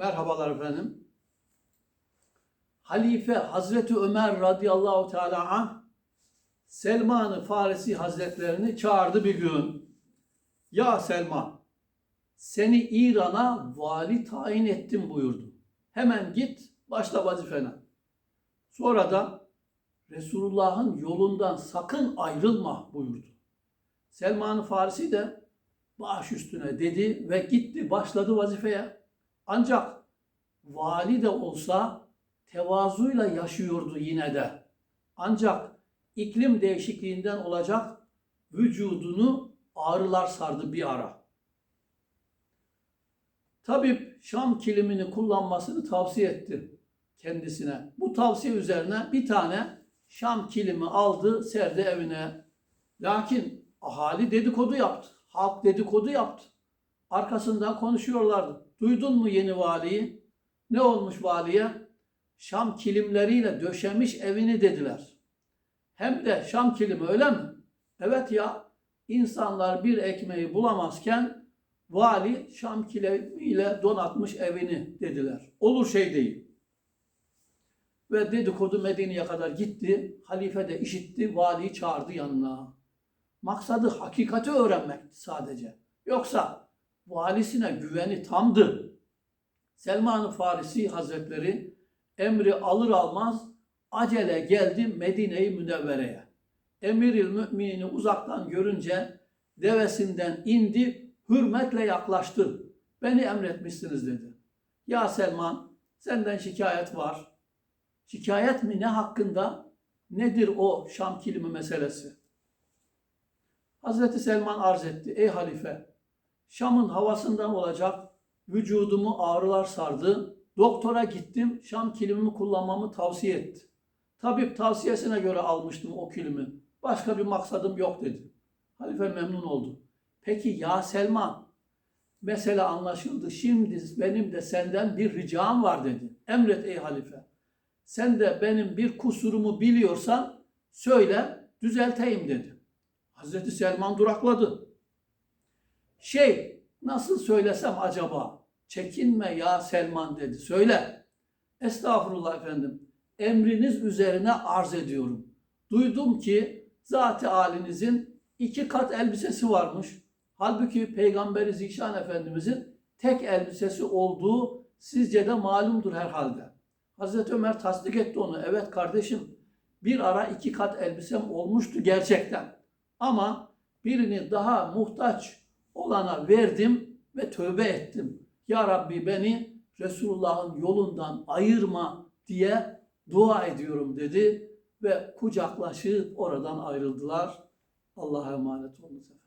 Merhabalar efendim. Halife Hazreti Ömer radıyallahu teala anh Selman-ı Farisi Hazretlerini çağırdı bir gün. Ya Selman, seni İran'a vali tayin ettim buyurdu. Hemen git, başla vazifene. Sonra da Resulullah'ın yolundan sakın ayrılma buyurdu. Selman-ı Farisi de baş üstüne dedi ve gitti başladı vazifeye. Ancak vali de olsa tevazuyla yaşıyordu yine de. Ancak iklim değişikliğinden olacak vücudunu ağrılar sardı bir ara. Tabip Şam kilimini kullanmasını tavsiye etti kendisine. Bu tavsiye üzerine bir tane Şam kilimi aldı, serdi evine. Lakin ahali dedikodu yaptı. Halk dedikodu yaptı. Arkasından konuşuyorlardı. Duydun mu yeni valiyi? Ne olmuş valiye? Şam kilimleriyle döşemiş evini dediler. Hem de Şam kilimi öyle mi? Evet ya. İnsanlar bir ekmeği bulamazken vali Şam kilimiyle donatmış evini dediler. Olur şey değil. Ve dedikodu Medine'ye kadar gitti. Halife de işitti. Valiyi çağırdı yanına. Maksadı hakikati öğrenmekti sadece. Yoksa valisine güveni tamdı. Selman-ı Farisi Hazretleri emri alır almaz acele geldi Medine-i Münevvere'ye. Emiril müminini uzaktan görünce devesinden indi, hürmetle yaklaştı. Beni emretmişsiniz dedi. Ya Selman, senden şikayet var. Şikayet mi ne hakkında? Nedir o Şam kilimi meselesi? Hazreti Selman arz etti. Ey halife, Şam'ın havasından olacak vücudumu ağrılar sardı. Doktora gittim, Şam kilimimi kullanmamı tavsiye etti. Tabip tavsiyesine göre almıştım o kilimi. Başka bir maksadım yok dedi. Halife memnun oldu. Peki ya Selman, mesele anlaşıldı. Şimdi benim de senden bir ricam var dedi. Emret ey halife. Sen de benim bir kusurumu biliyorsan söyle düzelteyim dedi. Hazreti Selman durakladı. Şey nasıl söylesem acaba? Çekinme ya Selman dedi. Söyle. Estağfurullah efendim. Emriniz üzerine arz ediyorum. Duydum ki zat-ı halinizin iki kat elbisesi varmış. Halbuki Peygamberi Zişan Efendimizin tek elbisesi olduğu sizce de malumdur herhalde. Hazreti Ömer tasdik etti onu. Evet kardeşim bir ara iki kat elbisem olmuştu gerçekten. Ama birini daha muhtaç olana verdim ve tövbe ettim. Ya Rabbi beni Resulullah'ın yolundan ayırma diye dua ediyorum dedi ve kucaklaşıp oradan ayrıldılar. Allah'a emanet efendim.